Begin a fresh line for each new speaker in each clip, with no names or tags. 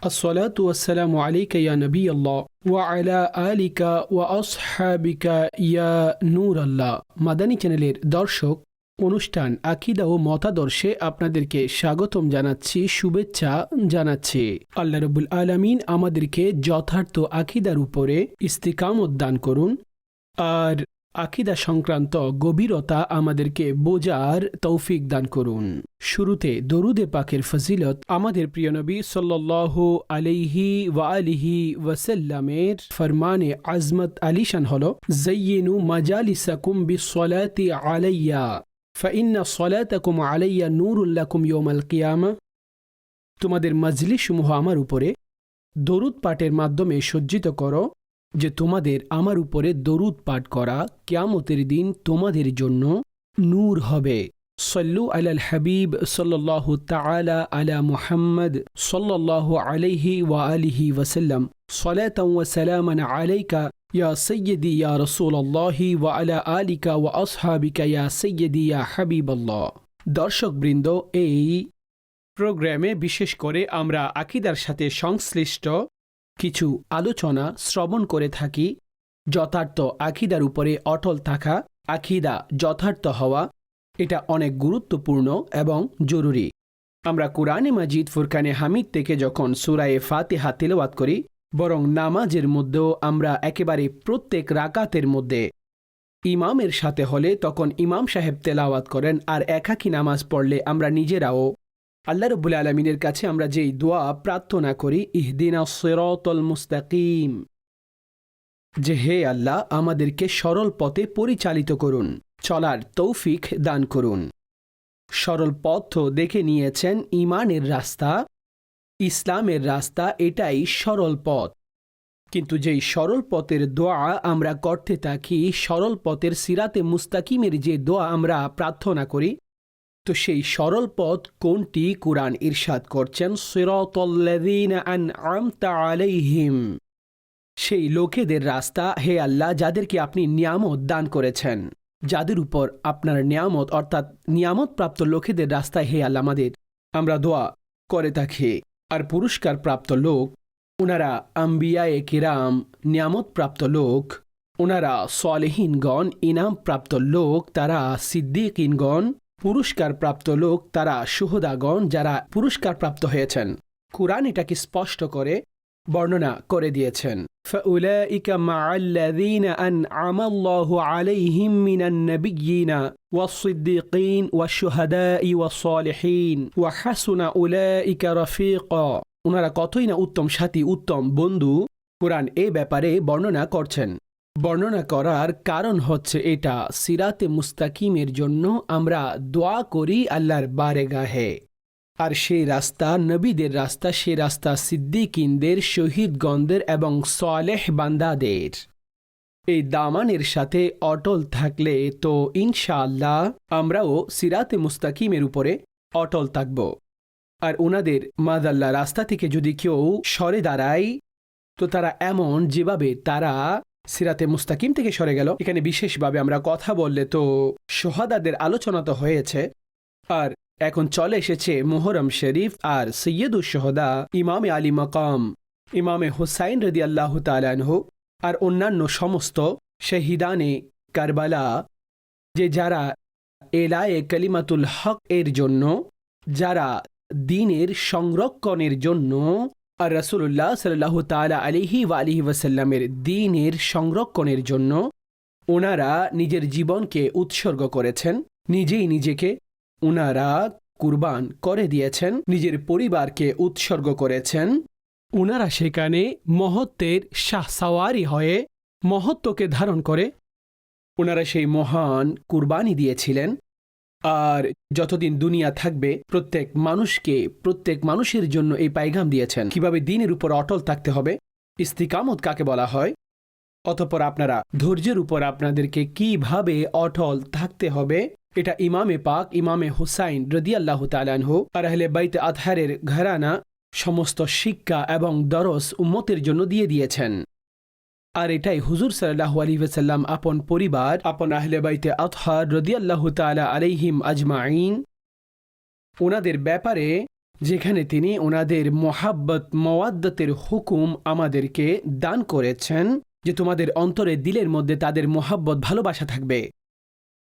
الصلاة والسلام عليك يا نبي الله وعلى آلك وأصحابك يا نور الله মাদানী চ্যানেলের দর্শক অনুষ্ঠান আকিদা ও মতাদর্শে আপনাদেরকে স্বাগতম জানাচ্ছি শুভেচ্ছা জানাচ্ছি আল্লাহ রবুল আলমিন আমাদেরকে যথার্থ আকিদার উপরে ইস্তিকামত দান করুন আর আকিদা সংক্রান্ত গভীরতা আমাদেরকে বোঝার তৌফিক দান করুন। শুরুতে দরুদে পাকের ফজিলত আমাদের প্রিয় নবী সাল্লাহ আলিহি ওয়ালিহি ওয়াসাল্লামের ফরমানে আজমত আলিশান হল জৈনু মাজালিসাকুম বিসলাতি আলাইয়া, ফাইন্না সলাতাকুম আলাইয়া নুরুল্লাকুম ইয়োমাল কিয়ামা। তোমাদের মজলিসমূহ আমার উপরে দরুদ পাঠের মাধ্যমে সজ্জিত করো। যে তোমাদের আমার উপরে দরুদ পাঠ করা ক্যামতের দিন তোমাদের জন্য নূর হবে। সল্লু আলাল হাবিব সল্লাহ তালা আলা মুহাম্মদ সল্লাহ আলহি ওয়া আলহি ওয়াসাল্লাম। সলাতম আলাইকা ইয়া সৈয়দি ইয়া রসুল আল্লাহি ওয়া আলা আলিকা ওয়া আসহাবিকা ইয়া সৈয়দি ইয়া হাবিব আল্লাহ দর্শক বৃন্দ এই প্রোগ্রামে বিশেষ করে আমরা আকিদার সাথে সংশ্লিষ্ট কিছু আলোচনা শ্রবণ করে থাকি, যথার্থ আখিদার উপরে অটল থাকা আখিদা যথার্থ হওয়া, এটা অনেক গুরুত্বপূর্ণ এবং জরুরি। আমরা কুরআনে মাজিদ ফুরকানে হামিদ থেকে যখন সুরায়ে ফাতিহা তেলাওয়াত করি, বরং নামাজের মধ্যেও আমরা একেবারে প্রত্যেক রাকাতের মধ্যে ইমামের সাথে হলে তখন ইমাম সাহেব তেলাওয়াত করেন আর একাকী নামাজ পড়লে আমরা নিজেরাও আল্লাহ রব্বুল আলমিনের কাছে আমরা যেই দোয়া প্রার্থনা করি, ইহদিনা সেরতল মুস্তাকিম। যে হে আল্লাহ, আমাদেরকে সরল পথে পরিচালিত করুন, চলার তৌফিক দান করুন। সরল পথ দেখে নিয়েছেন ইমানের রাস্তা, ইসলামের রাস্তা এটাই সরল পথ। কিন্তু যেই সরল পথের দোয়া আমরা করতে থাকি, সরল পথের সিরাতে মুস্তাকিমের যে দোয়া আমরা প্রার্থনা করি তো সেই সরল পথ কোনটি কুরআন ইরশাদ করছেন? আলাইহিম। সেই লোকেদের রাস্তা হে আল্লাহ, যাদেরকে আপনি নিয়ামত দান করেছেন। যাদের উপর আপনার নিয়ামত, অর্থাৎ নিয়ামত প্রাপ্ত লোকেদের রাস্তায় হে আল্লাহ আমাদের, আমরা দোয়া করে থাকি। আর পুরস্কার প্রাপ্ত লোক ওনারা আম্বিয়ায়ে কিরাম নিয়ামত প্রাপ্ত লোক ওনারা সলেহীনগণ ইনাম প্রাপ্ত লোক, তারা সিদ্দিক সিদ্দিকিনগণ পুরস্কার প্রাপ্ত লোক তারা সুহদাগণ যারা পুরস্কার প্রাপ্ত হয়েছেন কুরআন এটাকে স্পষ্ট করে বর্ণনা করে দিয়েছেন فأولئك مع الذين أنعم الله عليهم من النبيين والصديقين والشهداء والصالحين وحسن أولئك رفيقا ওনারা কতই না উত্তম সাথী উত্তম বন্ধু কোরআন এ ব্যাপারে বর্ণনা করছেন বর্ণনা করার কারণ হচ্ছে এটা, সিরাতে মুস্তাকিমের জন্য আমরা দোয়া করি আল্লাহর বারেগাহে। আর সেই রাস্তা, নবীদের রাস্তা, সে রাস্তা সিদ্দিকিনদের, শহীদগণদের এবং সলেহ বান্দাদের। এই দামানের সাথে অটল থাকলে তো ইনশাআল্লাহ আমরাও সিরাতে মুস্তাকিমের উপরে অটল থাকব। আর ওনাদের মাদাল্লা রাস্তা থেকে যদি কেউ সরে দাঁড়ায়, তো তারা এমন যেভাবে তারা সিরাতে মুস্তাকিম থেকে সরে গেল। এখানে বিশেষভাবে আমরা কথা বললে তো সোহাদাদের আলোচনা তো হয়েছে। আর এখন চলে এসেছে মোহরম শরীফ আর সৈয়দুল সোহদা, ইমামে আলী মকাম, ইমামে হুসাইন রদি আল্লাহ তালানহ আর অন্যান্য সমস্ত শহীদানে কারবালা, যে যারা এলায়ে কালিমাতুল হক এর জন্য, যারা দিনের সংরক্ষণের জন্য আর রসুল্লাহ সাল্লাহ তালা আলিহি ওয়া আলিহি ওয়াসাল্লামের দিনের সংরক্ষণের জন্য ওনারা নিজের জীবনকে উৎসর্গ করেছেন, নিজেই নিজেকে ওনারা কুরবান করে দিয়েছেন, নিজের পরিবারকে উৎসর্গ করেছেন। ওনারা সেখানে মহত্বের শাহসাওয়ারি হয়ে মহত্বকে ধারণ করে ওনারা সেই মহান কুরবানি দিয়েছিলেন। আর যতদিন দুনিয়া থাকবে, প্রত্যেক মানুষকে, প্রত্যেক মানুষের জন্য এই পাইগাম দিয়েছেন। কীভাবে দিনের উপর অটল থাকতে হবে? ইস্তিকামত কাকে বলা হয়? অতঃপর আপনারা ধৈর্যের উপর আপনাদেরকে কীভাবে অটল থাকতে হবে? এটা ইমামে পাক, ইমামে হুসাইন রদি আল্লাহ তালানহু আর আহলে বাইতে আতহারের ঘরানা সমস্ত শিক্ষা এবং দরস উম্মতের জন্য দিয়ে দিয়েছেন। আর এটাই হুজুর সাল্লাহ আলী ওসাল্লাম আপন পরিবার, আপন আহলে বাইতে আতহার রদি আল্লাহ তালা আলাইহিম আজমাইন ওনাদের ব্যাপারে যেখানে তিনি ওনাদের মোহাব্বত, মওয়াদ্দতের হুকুম আমাদেরকে দান করেছেন যে তোমাদের অন্তরে দিলের মধ্যে তাদের মোহাব্বত, ভালোবাসা থাকবে।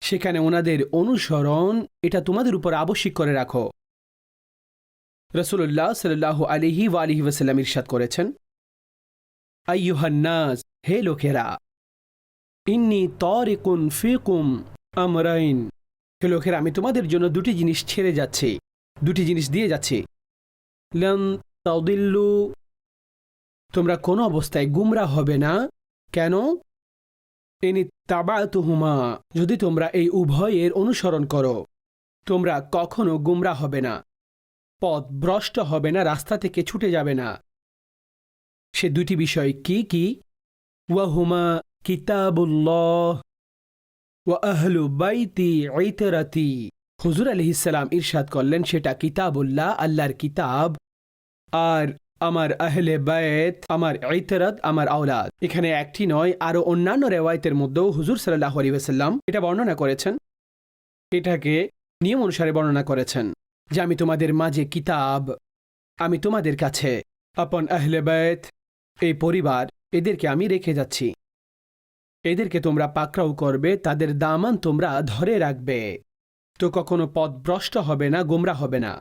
সেখানে ওনাদের অনুসরণ এটা তোমাদের উপর আবশ্যিক করে রাখো। রসুল্লাহ সাল্লাহ আলিহি ওয়ালিহি ওয়াসাল্লাম ইরশাদ করেছেন। আইয়ুহান্নাস, হে লোকেরা, ইন্নি তরিকুন ফিকুম আমরাইন। হে লোকেরা, আমি তোমাদের জন্য দুটি জিনিস ছেড়ে যাচ্ছি, দুটি জিনিস দিয়ে যাচ্ছি। লন তাউদিল্লু তোমরা কোনো অবস্থায় গুমরা হবে না? কেন? এনি তাবাতুহুমা, যদি তোমরা এই উভয়ের অনুসরণ করো, তোমরা কখনো গুমরা হবে না। পথ ভ্রষ্ট হবে না, রাস্তা থেকে ছুটে যাবে না। সে দুটি বিষয় কি কি? ওয়াহুমা কিতাবুল্লাহ ওয়া আহলু বাইতি ইতরাতি। হুজুর আলহিসাল্লাম ইরশাদ করলেন, সেটা কিতাবুল্লাহ, আল্লাহর কিতাব। আর আমার আহলে বায়েত আমার ইতরাত, আমার আওলাদ। এখানে একটি নয় আরও অন্যান্য রেওয়ায়তের মধ্যেও হুজুর সাল্লাহ আলী ওয়াসাল্লাম এটা বর্ণনা করেছেন। এটাকে নিয়ম অনুসারে বর্ণনা করেছেন যে, আমি তোমাদের মাঝে কিতাব, আমি তোমাদের কাছে, আপন আহলে বায়েত এই পরিবার এদেরকে আমি রেখে যাচ্ছি। এদেরকে তোমরা পাকড়াও করবে, তাদের দামান তোমরা ধরে রাখবে। তো কখনো পথভ্রষ্ট হবে না, গোমরা হবে না।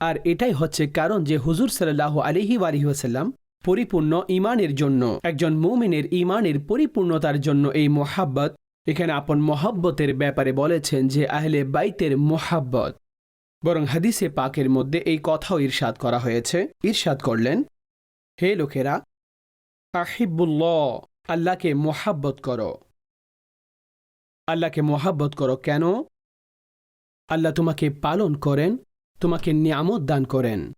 আর এটাই হচ্ছে কারণ যে হুজুর সাল্লাহ আলিহি আলিহাসাল্লাম পরিপূর্ণ ইমানের জন্য, একজন মুমিনের ইমানের পরিপূর্ণতার জন্য এই মোহাব্বত, এখানে আপন মোহাব্বতের ব্যাপারে বলেছেন যে আহলে বাইতের মোহাব্বত। বরং হাদিসে পাকের মধ্যে এই কথাও ইরশাদ করা হয়েছে। ইরশাদ করলেন হে লোকেরা আহিবুল্লাহ আল্লাহকে মোহাব্বত করো। আল্লাহকে মোহাব্বত করো কেন? আল্লাহ তোমাকে পালন করেন, তোমাকে নিয়ামত দান করেন।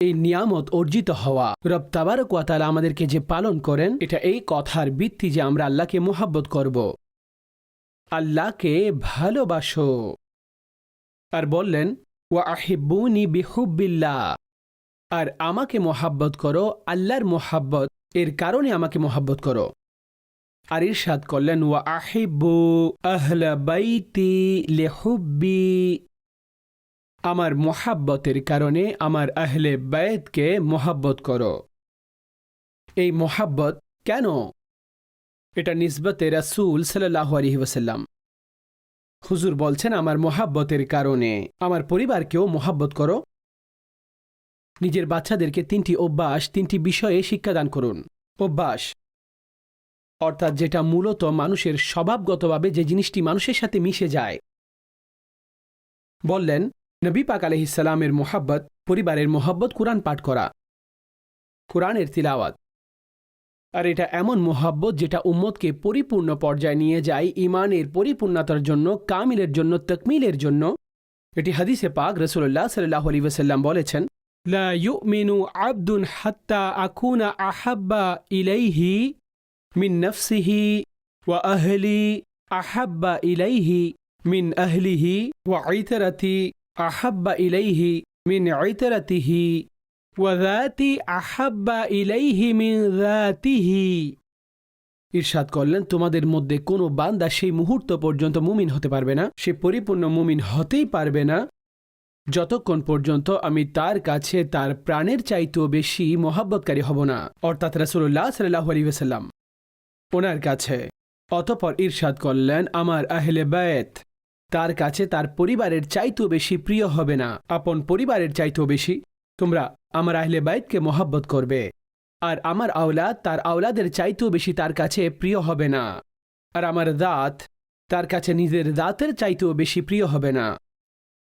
এই নিয়ামত অর্জিত হওয়া রব তাবারক আমাদেরকে যে পালন করেন, এটা এই কথার ভিত্তি যে আমরা আল্লাহকে মোহাব্বত করব। আল্লাহকে ভালোবাসো। আর বললেন, ওয়া আহিবুনি বিহুব্বিল্লাহ। আর আমাকে মোহাব্বত করো, আল্লাহর মোহাব্বত, এর কারণে আমাকে মোহাব্বত করো। আর ইরশাদ করলেন, ওয়া আহিবু আহলা বাইতি লেহুব্বি। আমার মোহাব্বতের কারণে আমার আহলে বায়েতকে মোহাব্বত করো। এই মোহাব্বত কেন? এটা নিসবতে রাসুল সাল্লাহ আলহি হুজুর বলছেন, আমার মোহাব্বতের কারণে। আমার পরিবারকেও মোহাব্বত করো। নিজের বাচ্চাদেরকে তিনটি অভ্যাস, তিনটি বিষয়ে শিক্ষাদান করুন। অভ্যাস। অর্থাৎ যেটা মূলত মানুষের স্বভাবগতভাবে যে জিনিসটি মানুষের সাথে মিশে যায়। বললেন, নবী পাক আলহিসাল্লামের মোহাব্বত, পরিবারের মোহাব্বত কোরআন পাঠ করা। কোরআনের তিলাওয়াত। আর এটা এমন মোহাব্বত যেটা উম্মতকে পরিপূর্ণ পর্যায়ে নিয়ে যায় ইমানের পরিপূর্ণতার জন্য, কামিলের জন্য, তকমিলের জন্য। এটি হাদিসে পাক রসুল্লাহ সাল্লাহ আলী ওসাল্লাম বলেছেন লা ইউমিনু আবদুন হাত্তা আকুনা আহাব্বা ইলাইহি মিন নফসিহি ওয়া আহলি আহাব্বা ইলাইহি মিন আহলিহি ওয়া আহাব্বা ইলাইহি মিন আইতারাতিহি ওয়াদাতি আহাব্বা ইলাইহি মিন দাতিহি ইরশাদ করলেন, তোমাদের মধ্যে কোনো বান্দা সেই মুহূর্ত পর্যন্ত মুমিন হতে পারবে না। সে পরিপূর্ণ মুমিন হতেই পারবে না। যতক্ষণ পর্যন্ত আমি তার কাছে তার প্রাণের চাইতেও বেশি মহাব্বতকারী হব না, অর্থাৎ রাসুল্লাহ সাল্লাহ আলী ওসাল্লাম ওনার কাছে অতপর ইরশাদ করলেন, আমার আহলে বায়েত তার কাছে তার পরিবারের চাইতেও বেশি প্রিয় হবে না। আপন পরিবারের চাইতেও বেশি। তোমরা আমার আহলে বাইতকে মহাব্বত করবে, আর আমার আওলাদ তার আওলাদের চাইতেও বেশি তার কাছে প্রিয় হবে না। আর আমার দাঁত তার কাছে নিজের দাঁতের চাইতেও বেশি প্রিয় হবে না।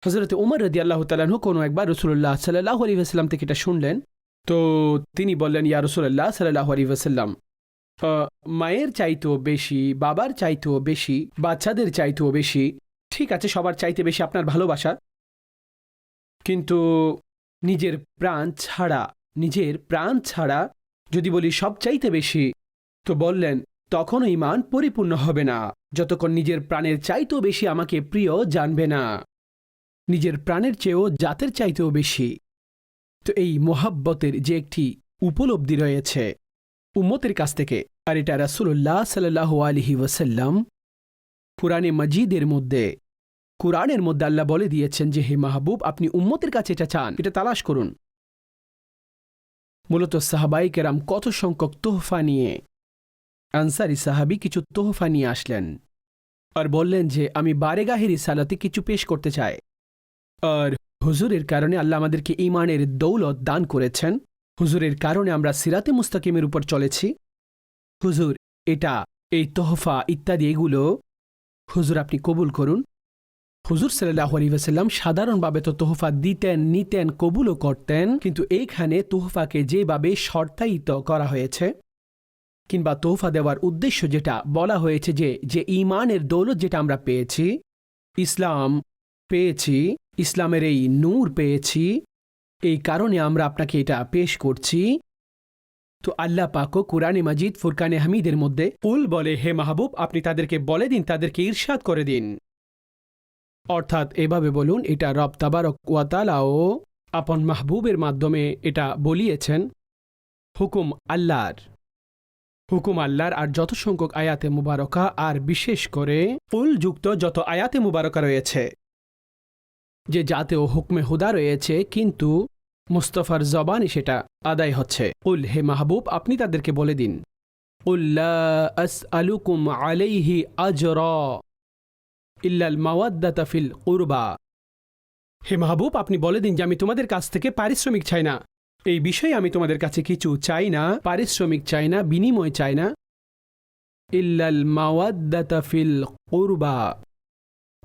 হজরত উমর রদি আল্লাহ তালাহু কোনো একবার রসুল্লাহ সাল্লাহ আলী আসাল্লাম থেকে এটা শুনলেন। তো তিনি বললেন, ইয়া রসুল্লাহ সাল্লাহ আলী আসাল্লাম মায়ের চাইতেও বেশি, বাবার চাইতেও বেশি, বাচ্চাদের চাইতেও বেশি, ঠিক আছে, সবার চাইতে বেশি আপনার ভালোবাসা। কিন্তু নিজের প্রাণ ছাড়া, নিজের প্রাণ ছাড়া যদি বলি সব চাইতে বেশি, তো বললেন তখনও ইমান পরিপূর্ণ হবে না, যতক্ষণ নিজের প্রাণের চাইতেও বেশি আমাকে প্রিয় জানবে না। নিজের প্রাণের চেয়েও জাতের চাইতেও বেশি। তো এই মোহাব্বতের যে একটি উপলব্ধি রয়েছে উম্মতের কাছ থেকে, আর এটা রাসুল্লাহ সাল্লাহ আলহি ওয়াসাল্লাম কুরআনে মজিদের মধ্যে, কুরআনের মধ্যে আল্লাহ বলে দিয়েছেন যে, হে মাহবুব, আপনি উম্মতের কাছে এটা চান, এটা তালাশ করুন। মূলত সাহাবাই কেরাম কত সংখ্যক তোহফা নিয়ে, আনসারি সাহাবি কিছু তোহফা নিয়ে আসলেন। আর বললেন যে, আমি বারেগাহের ইসালাতে কিছু পেশ করতে চাই। আর হুজুরের কারণে আল্লাহ আমাদেরকে ইমানের দৌলত দান করেছেন। হুজুরের কারণে আমরা সিরাতে মুস্তাকিমের উপর চলেছি। হুজুর, এটা, এই তোহফা ইত্যাদি এগুলো হুজুর আপনি কবুল করুন। হুজুর সাল্লাহ আলী ওয়াসাল্লাম সাধারণভাবে তো তোহফা দিতেন, নিতেন, কবুলও করতেন, কিন্তু এইখানে তোহফাকে যেভাবে শর্তায়িত করা হয়েছে কিংবা তোহফা দেওয়ার উদ্দেশ্য যেটা বলা হয়েছে যে যে ইমানের দৌলত যেটা আমরা পেয়েছি, ইসলাম পেয়েছি ইসলামের এই নূর পেয়েছি, এই কারণে আমরা আপনাকে এটা পেশ করছি। তো আল্লাহ পাকও কুরআনে মাজিদ, ফুরকানে হামিদের মধ্যে, উল বলে, হে মাহবুব, আপনি তাদেরকে বলে দিন, তাদেরকে ঈর্ষাদ করে দিন। অর্থাৎ এভাবে বলুন, এটা রব তাবারক ওয়াতালাও আপন মাহবুবের মাধ্যমে এটা বলিয়েছেন, হুকুম আল্লাহর। হুকুম আল্লাহর আর যত সংখ্যক আয়াতে মুবারকা, আর বিশেষ করে উলযুক্ত যত আয়াতে মুবারকা রয়েছে। যে ও হুকমে হুদা রয়েছে, কিন্তু মুস্তফার জবানই সেটা আদায় হচ্ছে। উল, হে মাহবুব, আপনি তাদেরকে বলে দিন। আলুকুম আলাইহি আজর ইল্লাল ফিল কুরবা হে মাহবুব, আপনি বলে দিন যে আমি তোমাদের কাছ থেকে পারিশ্রমিক চাই না। এই বিষয়ে আমি তোমাদের কাছে কিছু চাই না, পারিশ্রমিক চাই না, বিনিময় চাই না। ইল্লাল মাওয়াদ্দাতা ফিল কুরবা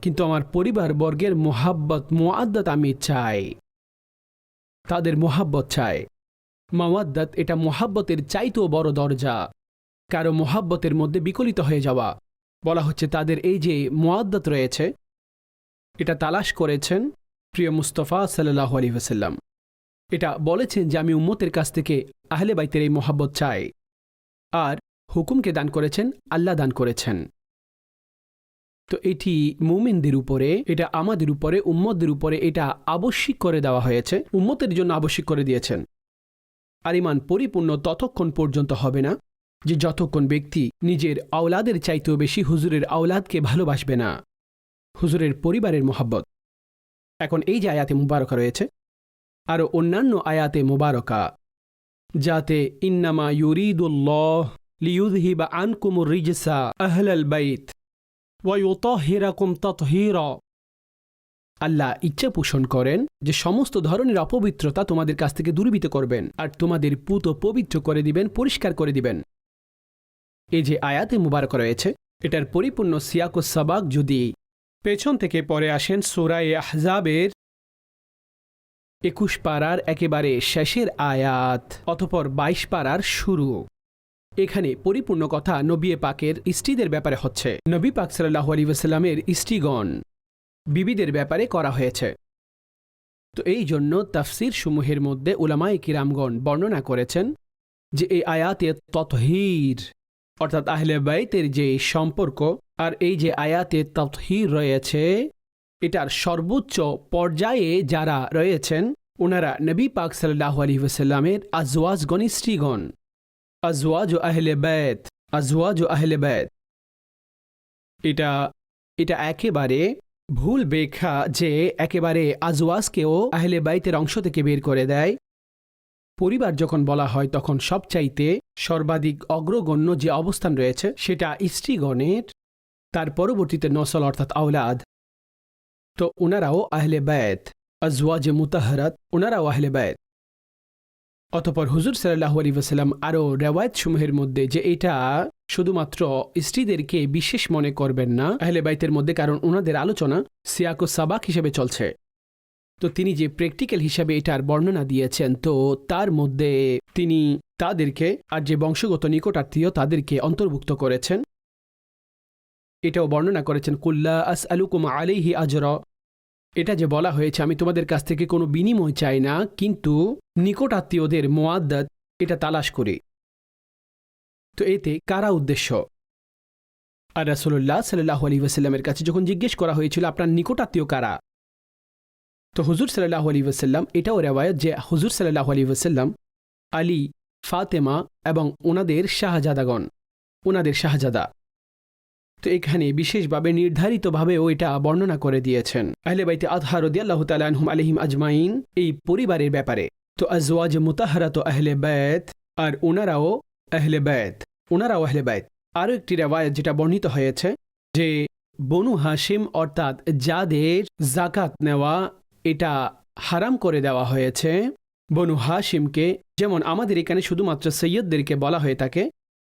কিন্তু আমার পরিবার বর্গের মোহাব্বত মোয়াদ্দাত আমি চাই। তাদের মোহাব্বত চাই। মাওয়াদ্দাত এটা মোহাব্বতের চাইতেও বড় দরজা। কারও মোহাব্বতের মধ্যে বিকলিত হয়ে যাওয়া। বলা হচ্ছে তাদের এই যে মোয়াদ্দাত রয়েছে, এটা তালাশ করেছেন প্রিয় মুস্তফা সাল্লাহ আলী ওসাল্লাম এটা বলেছেন যে আমি উম্মতের কাছ থেকে আহলে বাইতের এই মোহাব্বত চাই। আর হুকুমকে দান করেছেন, আল্লাহ দান করেছেন। তো এটি মুমিনদের উপরে, এটা আমাদের উপরে, উম্মতদের উপরে এটা আবশ্যিক করে দেওয়া হয়েছে। উম্মতের জন্য আবশ্যিক করে দিয়েছেন। আর ইমান পরিপূর্ণ ততক্ষণ পর্যন্ত হবে না, যে যতক্ষণ ব্যক্তি নিজের আওলাদের চাইতেও বেশি হুজুরের আওলাদকে ভালোবাসবে না। হুজুরের পরিবারের মোহাব্বত। এখন এই যে আয়াতে মুবারকা রয়েছে আরও অন্যান্য আয়াতে মুবারকা, যাতে ইন্নামা ইউরিদুল্লাহ লিউদহিবা আনকুমুর রিজসা আহলাল বাইত ওয়ায়ুতাহিরাকুম তাতহীরা আল্লাহ ইচ্ছা পোষণ করেন যে সমস্ত ধরনের অপবিত্রতা তোমাদের কাছ থেকে দূরীভূত করবেন আর তোমাদের পুত পবিত্র করে দিবেন, পরিষ্কার করে দিবেন। এই যে আয়াতে মুবারক রয়েছে, এটার পরিপূর্ণ সিয়াকো সাবাক যদি পেছন থেকে পরে আসেন সোরাই আহজাবের একুশ পাড়ার একেবারে শেষের আয়াত, অতপর বাইশ পাড়ার শুরু। এখানে পরিপূর্ণ কথা নবী পাকের স্ত্রীদের ব্যাপারে হচ্ছে। নবী পাক সাল্লাহ আলী ওসাল্লামের স্ত্রীগণ বিবিদের ব্যাপারে করা হয়েছে। তো এই জন্য তাফসির সমূহের মধ্যে উলামাই কিরামগণ বর্ণনা করেছেন যে এই আয়াতে ততহির, অর্থাৎ আহলে বাইতের যে সম্পর্ক আর এই যে আয়াতে ততহির রয়েছে, এটার সর্বোচ্চ পর্যায়ে যারা রয়েছেন, ওনারা নবী পাক সাল্লাহ আলী ওসাল্লামের আজওয়াজগণ স্ত্রীগণ। আজওয়াজ আহলে বেত আজওয়াজ আহলে বেত এটা এটা একেবারে ভুল ব্যাখ্যা যে একেবারে আজওয়াজকেও আহলে বাইতের অংশ থেকে বের করে দেয়। পরিবার যখন বলা হয় তখন সবচাইতে সর্বাধিক অগ্রগণ্য যে অবস্থান রয়েছে সেটা স্ত্রীগণের, তার পরবর্তীতে নসল অর্থাৎ আওলাদ। তো ওনারাও আহলে ব্যত আজওয়াজে মুতাহারাত ওনারাও আহলে ব্যত অতপর হুজুর সাল্লাহ আলী ওসাল্লাম আরও রেওয়ায়ত সমূহের মধ্যে যে এটা শুধুমাত্র স্ত্রীদেরকে বিশেষ মনে করবেন না, আহলে বাইতের মধ্যে, কারণ ওনাদের আলোচনা সিয়াকো সাবাক হিসেবে চলছে। তো তিনি যে প্র্যাকটিক্যাল হিসাবে এটার বর্ণনা দিয়েছেন, তো তার মধ্যে তিনি তাদেরকে আর যে বংশগত নিকটাত্মীয় তাদেরকে অন্তর্ভুক্ত করেছেন। এটাও বর্ণনা করেছেন, কুল্লা আস আলুকুম আলিহি আজর। এটা যে বলা হয়েছে, আমি তোমাদের কাছ থেকে কোনো বিনিময় চাই না, কিন্তু নিকট আত্মীয়দের মোয়াদ্দাত এটা তালাশ করি। তো এতে কারা উদ্দেশ্য? আর রাসুল্লাহ সাল্লাহ আলী ওয়াসাল্লামের কাছে যখন জিজ্ঞেস করা হয়েছিল, আপনার নিকট আত্মীয় কারা? তো হুজুর সাল্লাহ আলী ওয়াসাল্লাম এটাও রেওয়ায়ত যে হুজুর সাল্লাহ আলী ওয়াসাল্লাম, আলী, ফাতেমা এবং ওনাদের শাহজাদাগণ, ওনাদের শাহজাদা। তো এখানে বিশেষভাবে নির্ধারিতভাবেও এটা বর্ণনা করে দিয়েছেন। আহলে বাইতে আদহা রদিয়াল্লাহ তালাহম আলহিম আজমাইন এই পরিবারের ব্যাপারে। তো আজওয়াজ মুতাহারা তো আহলে ব্যত আর ওনারাও আহলে ব্যত ওনারাও আহলে ব্যত আরও একটি রেওয়ায়ত যেটা বর্ণিত হয়েছে যে বনু হাসিম অর্থাৎ যাদের জাকাত নেওয়া এটা হারাম করে দেওয়া হয়েছে, বনু হাসিমকে যেমন আমাদের এখানে শুধুমাত্র সৈয়দদেরকে বলা হয়ে থাকে,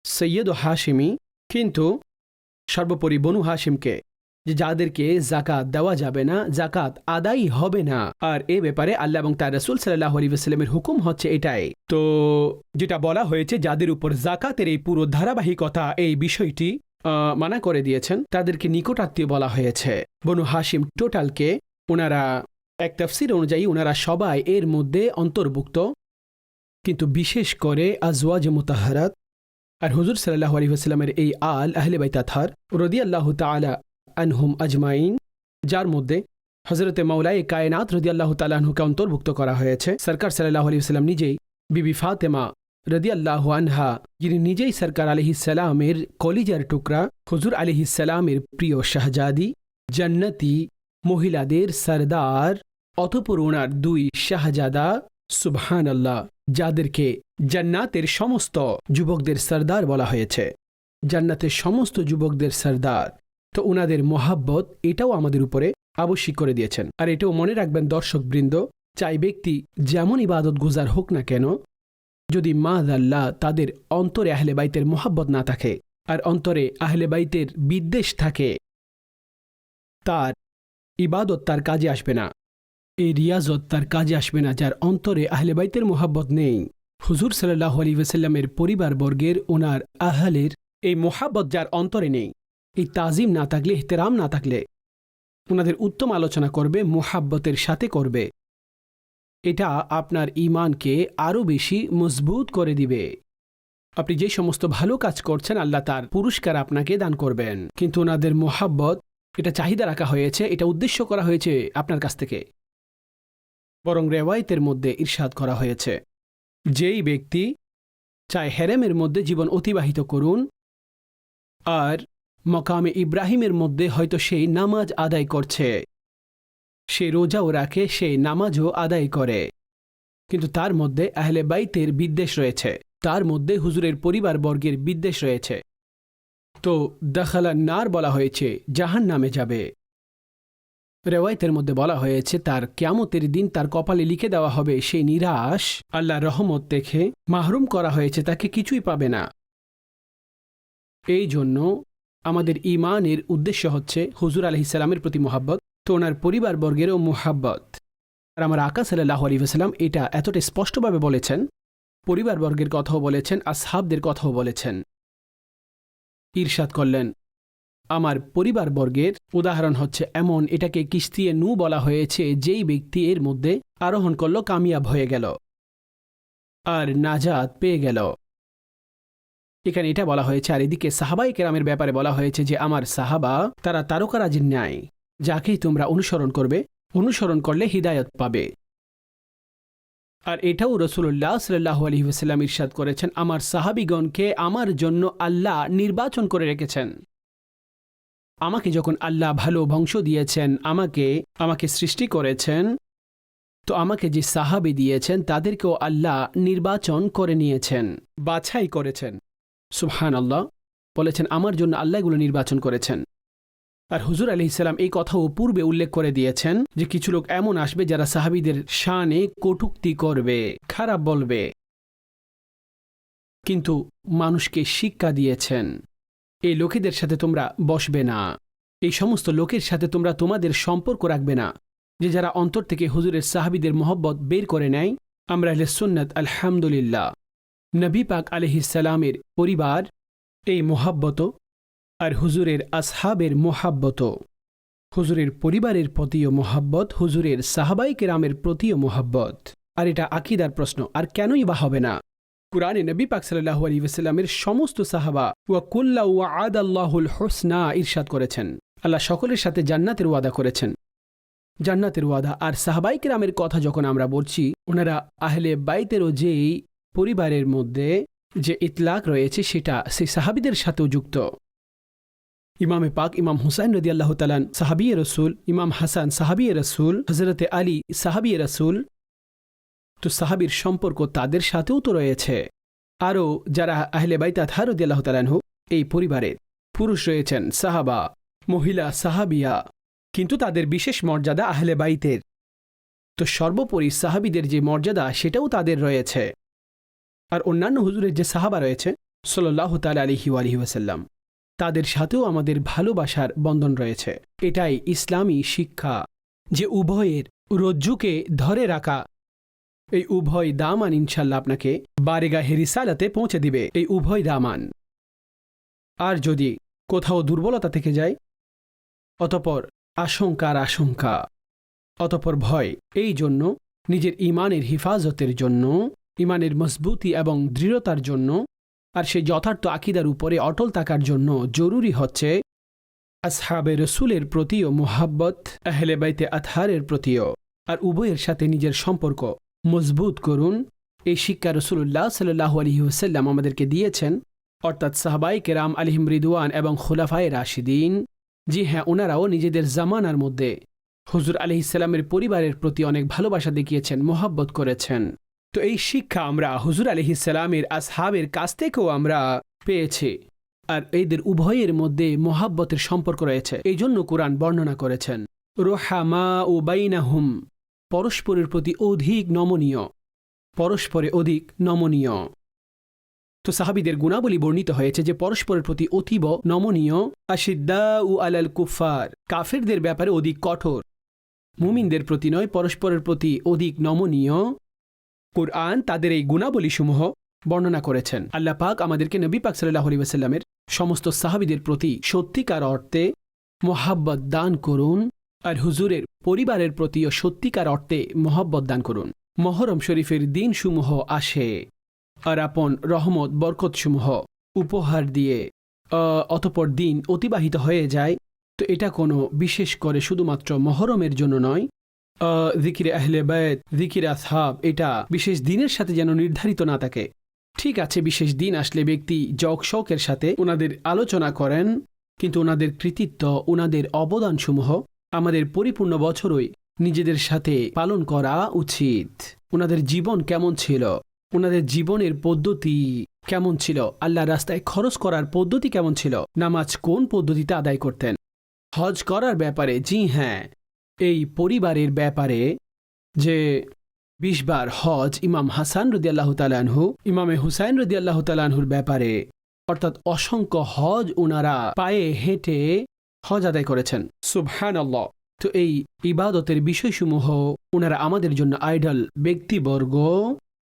সৈয়দ হাসিমি কিন্তু সর্বোপরি বনু হাসিমকে যে যাদেরকে জাকাত দেওয়া যাবে না জাকাত আদায় হবে না। আর এ ব্যাপারে আল্লাহ এবং তার রসুল সাল্লাহ আলী ওসাল্লামের হুকুম হচ্ছে এটাই। তো যেটা বলা হয়েছে, যাদের উপর জাকাতের এই পুরো ধারাবাহিকতা, এই বিষয়টি মানা করে দিয়েছেন, তাদেরকে নিকটাত্মীয় বলা হয়েছে। বনু হাসিম টোটালকে ওনারা, এক তফসির অনুযায়ী ওনারা সবাই এর মধ্যে অন্তর্ভুক্ত। কিন্তু বিশেষ করে আজওয়াজ মুতাহারাত আর হুজুর সাল্লাহ আলী ওসাল্লামের এই আল আহলে বাইতাথার রদি আল্লাহ তালা আনহুম আজমাইন, যার মধ্যে হজরতে মাওলাই কায়নাত রদি আল্লাহ তালাহুকে অন্তর্ভুক্ত করা হয়েছে। সরকার সাল্লাহ আলী সাল্লাম নিজেই বিবি ফাতেমা রদি আল্লাহ আনহা, যিনি নিজেই সরকার আলহিসালামের কলিজার টুকরা, হুজুর আলহিসালামের প্রিয় শাহজাদি, জান্নতি মহিলাদের সরদার, অতপর ওনার দুই শাহজাদা সুবহান আল্লাহ যাদেরকে জান্নাতের সমস্ত যুবকদের সর্দার বলা হয়েছে। জান্নাতের সমস্ত যুবকদের সর্দার। তো ওনাদের মহাব্বত এটাও আমাদের উপরে আবশ্যিক করে দিয়েছেন। আর এটাও মনে রাখবেন দর্শকবৃন্দ, চাই ব্যক্তি যেমন ইবাদত গুজার হোক না কেন, যদি মা আল্লাহ তাদের অন্তরে আহলে বাইতের মহাব্বত না থাকে আর অন্তরে আহলে বাইতের বিদ্বেষ থাকে, তার ইবাদত তার কাজে আসবে না। এই রিয়াজত তার কাজে আসবে না যার অন্তরে আহলে বাইতের মোহাব্বত নেই। হুজুর সাল্লাহ আলী ওসাল্লামের পরিবারবর্গের ওনার আহালের এই মোহাব্বত যার অন্তরে নেই, এই তাজিম না থাকলে ইহতেরাম না থাকলে ওনাদের উত্তম আলোচনা করবে, মোহাব্বতের সাথে করবে। এটা আপনার ইমানকে আরও বেশি মজবুত করে দিবে। আপনি যে সমস্ত ভালো কাজ করছেন, আল্লাহ তার পুরস্কার আপনাকে দান করবেন। কিন্তু ওনাদের মোহাব্বত, এটা চাহিদা রাখা হয়েছে, এটা উদ্দেশ্য করা হয়েছে আপনার কাছ থেকে। বরং রেওয়ায়তের মধ্যে ঈর্ষাদ করা হয়েছে। যেই ব্যক্তি চায় হেরেমের মধ্যে জীবন অতিবাহিত করুন, আর মকামে ইব্রাহিমের মধ্যে হয়তো সেই নামাজ আদায় করছে। সে রোজাও রাখে সেই নামাজও আদায় করে। কিন্তু তার মধ্যে আহলে বাইতের বিদ্বেষ রয়েছে। তার মধ্যে হুজুরের পরিবারবর্গের বিদ্বেষ রয়েছে। তো দাখালা নার বলা হয়েছে জাহান নামে যাবে। রেওয়ায়তের মধ্যে বলা হয়েছে, তার ক্যামতের দিন তার কপালে লিখে দেওয়া হবে সেই নিরাশ, আল্লাহ রহমত দেখে মাহরুম করা হয়েছে, তাকে কিছুই পাবে না। এই জন্য আমাদের ইমানের উদ্দেশ্য হচ্ছে হুজুর আলহিসাল্লামের প্রতি মোহাব্বত, তো ওনার পরিবারবর্গেরও মোহাব্বত। আর আমার আকাশ সাল্লাহ আলী সাল্লাম এটা এতটা স্পষ্টভাবে বলেছেন পরিবারবর্গের কথাও বলেছেন আর আসহাবদের কথাও বলেছেন। ঈর্ষাদ করলেন আমার পরিবারবর্গের উদাহরণ হচ্ছে এমন, এটাকে কিস্তিয়ে নু বলা হয়েছে, যেই ব্যক্তি এর মধ্যে আরোহণ করল, কামিয়াব হয়ে গেল। আর নাজাত পেয়ে গেল। এখানে এটা বলা হয়েছে, আর এদিকে সাহাবাই কেরামের ব্যাপারে বলা হয়েছে যে, আমার সাহাবা তারা তারকারাজির ন্যায়, যাকেই তোমরা অনুসরণ করবে, অনুসরণ করলে হিদায়ত পাবে। আর এটাও রসুল্লাহ সাল্লাহ আলী ইরশাদ করেছেন, আমার সাহাবিগণকে আমার জন্য আল্লাহ নির্বাচন করে রেখেছেন। আমাকে যখন আল্লাহ ভালো বংশ দিয়েছেন, আমাকে আমাকে সৃষ্টি করেছেন, তো আমাকে যে সাহাবি দিয়েছেন, তাদেরকেও আল্লাহ নির্বাচন করে নিয়েছেন, বাছাই করেছেন। সুবহান আল্লাহ বলেছেন, আমার জন্য আল্লাহ এগুলো নির্বাচন করেছেন। আর হুজুর আলি ইসলাম এই কথাও পূর্বে উল্লেখ করে দিয়েছেন যে কিছু লোক এমন আসবে যারা সাহাবিদের শানে কটুক্তি করবে, খারাপ বলবে। কিন্তু মানুষকে শিক্ষা দিয়েছেন। এই লোকেদের সাথে তোমরা বসবে না। এই সমস্ত লোকের সাথে তোমরা তোমাদের সম্পর্ক রাখবে না। যে যারা অন্তর থেকে হুজুরের সাহাবিদের মহব্বত বের করে নেয়, আমরা আহলে সুন্নত, আলহামদুলিল্লাহ। নবী পাক আলহিসালামের পরিবার এই মোহাব্বত আর হুজুরের আসহাবের মোহাব্বত। হুজুরের পরিবারের প্রতিও মোহাব্বত, হুজুরের সাহাবাই কেরামের প্রতিও মোহাব্বত। আর এটা আকিদার প্রশ্ন, আর কেনই বা হবে না? কুরআনে নবী পাক সাল্লাহ আলী ওসাল্লামের সমস্ত সাহাবা ওয়া কুল্লা ওয়া আদ আল্লাহুল হোসনা ইরশাদ করেছেন। আল্লাহ সকলের সাথে জান্নাতের ওয়াদা করেছেন। জান্নাতের ওয়াদা আর সাহাবাই কেরামের কথা যখন আমরা বলছি, ওনারা আহলে বাইতেরও যেই পরিবারের মধ্যে যে ইতলাক রয়েছে সেটা সেই সাহাবিদের সাথেও যুক্ত। ইমামে পাক ইমাম হুসাইন রদি আল্লাহ তালান সাহাবি রসুল ইমাম হাসান সাহাবি রসুল হজরতে আলী সাহাবি রসুল তো সাহাবির সম্পর্ক তাদের সাথেও তো রয়েছে। আরও যারা আহলে বাইতা থারদি আল্লাহ তালানহু এই পরিবারের পুরুষ রয়েছেন সাহাবা, মহিলা সাহাবিয়া, কিন্তু তাদের বিশেষ মর্যাদা আহলে বাইতের। তো সর্বোপরি সাহাবিদের যে মর্যাদা, সেটাও তাদের রয়েছে। আর অন্যান্য হুজুরের যে সাহাবা রয়েছে সাল্লাহ তাল আলিহি আলহি ওয়াসাল্লাম, তাদের সাথেও আমাদের ভালোবাসার বন্ধন রয়েছে। এটাই ইসলামী শিক্ষা যে উভয়ের রজ্জুকে ধরে রাখা এই উভয় দামান ইনশাল্লাহ আপনাকে বারেগাহে রিসালাতে পৌঁছে দিবে, এই উভয় দামান। আর যদি কোথাও দুর্বলতা থেকে যায়, অতপর আশঙ্কার আশঙ্কা, অতপর ভয়, এই জন্য নিজের ইমানের হিফাজতের জন্য, ইমানের মজবুতি এবং দৃঢ়তার জন্য, আর সেই যথার্থ আকিদার উপরে অটল থাকার জন্য জরুরি হচ্ছে আসহাবে রসুলের প্রতিও মোহাব্বত, আহলে বাইতে আতহারের প্রতিও, আর উভয়ের সাথে নিজের সম্পর্ক মজবুত করুন। এই শিক্ষা রসুল্লাহ সাল্লাহ আলহিউসাল্লাম আমাদেরকে দিয়েছেন, অর্থাৎ সাহবাই কেরাম আলিহিম রিদওয়ান এবং খোলাফায় রাশিদিন। জি হ্যাঁ ওনারাও নিজেদের জামানার মধ্যে হুজুর আলহিসাল্লামের পরিবারের প্রতি অনেক ভালোবাসা দেখিয়েছেন, মোহাব্বত করেছেন। তো এই শিক্ষা আমরা হুজুর আলহিসাল্লামের আসহাবের কাছ থেকেও আমরা পেয়েছি। আর এদের উভয়ের মধ্যে মোহাব্বতের সম্পর্ক রয়েছে এই জন্য কোরআন বর্ণনা করেছেন। রোহামা ও বাইনাহুম পরস্পরের প্রতি অধিক নমনীয়। পরস্পরে অধিক নমনীয়। তো সাহাবিদের গুণাবলী বর্ণিত হয়েছে যে পরস্পরের প্রতি অতীব নমনীয় আশিদ্দা উ আলাল কুফার কাফেরদের ব্যাপারে অধিক কঠোর। মুমিনদের প্রতি নয়, পরস্পরের প্রতি অধিক নমনীয়। কোরআন তাদের এই গুণাবলীসমূহ বর্ণনা করেছেন। আল্লাহ পাক আমাদেরকে নবী পাক সাল্লাহ আলী সমস্ত সাহাবিদের প্রতি সত্যিকার অর্থে মোহাব্বত দান করুন। আর হুজুরের পরিবারের প্রতিও সত্যিকার অর্থে মোহাব্বত দান করুন। মহরম শরীফের দিনসমূহ আসে আর আপন রহমত, বরকতসমূহ উপহার দিয়ে অতপর দিন অতিবাহিত হয়ে যায়। তো এটা কোনো বিশেষ করে শুধুমাত্র মহরমের জন্য নয় জিকিরে আহলে বায়ত জিকির আসহাব, এটা বিশেষ দিনের সাথে যেন নির্ধারিত না থাকে। ঠিক আছে, বিশেষ দিন আসলে ব্যক্তি জক শৌকের সাথে ওনাদের আলোচনা করেন, কিন্তু ওনাদের কৃতিত্ব, ওনাদের অবদানসমূহ আমাদের পরিপূর্ণ বছরই নিজেদের সাথে পালন করা উচিত। ওনাদের জীবন কেমন ছিল? ওনাদের জীবনের পদ্ধতি কেমন ছিল? আল্লাহ রাস্তায় খরচ করার পদ্ধতি কেমন ছিল? নামাজ কোন পদ্ধতিতে আদায় করতেন? হজ করার ব্যাপারে, জি হ্যাঁ এই পরিবারের ব্যাপারে যে বিশবার হজ ইমাম হাসান রদি আল্লাহ তালানহু ইমামে হুসাইন রদি আল্লাহ তালানহুর ব্যাপারে, অর্থাৎ অসংখ্য হজ ওনারা পায়ে হেঁটে হজ আদায় করেছেন। সুবহান আল্লাহ তো এই ইবাদতের বিষয়সমূহ ওনারা আমাদের জন্য আইডল ব্যক্তিবর্গ।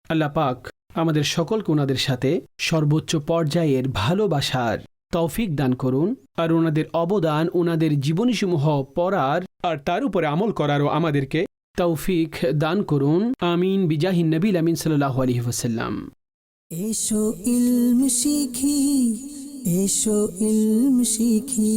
আল্লাহ পাক আমাদের সকলকে ওনাদের সাথে সর্বোচ্চ পর্যায়ের ভালোবাসার তৌফিক দান করুন আর ওনাদের অবদান, ওনাদের জীবনীসমূহ পড়ার আর তার উপরে আমল করারও আমাদেরকে তৌফিক দান করুন। আমিন। বিজাহিন নবীল আমিন সাল্লাহ আলহি ওসাল্লাম
এসো ইলম শিখি, এসো ইলম শিখি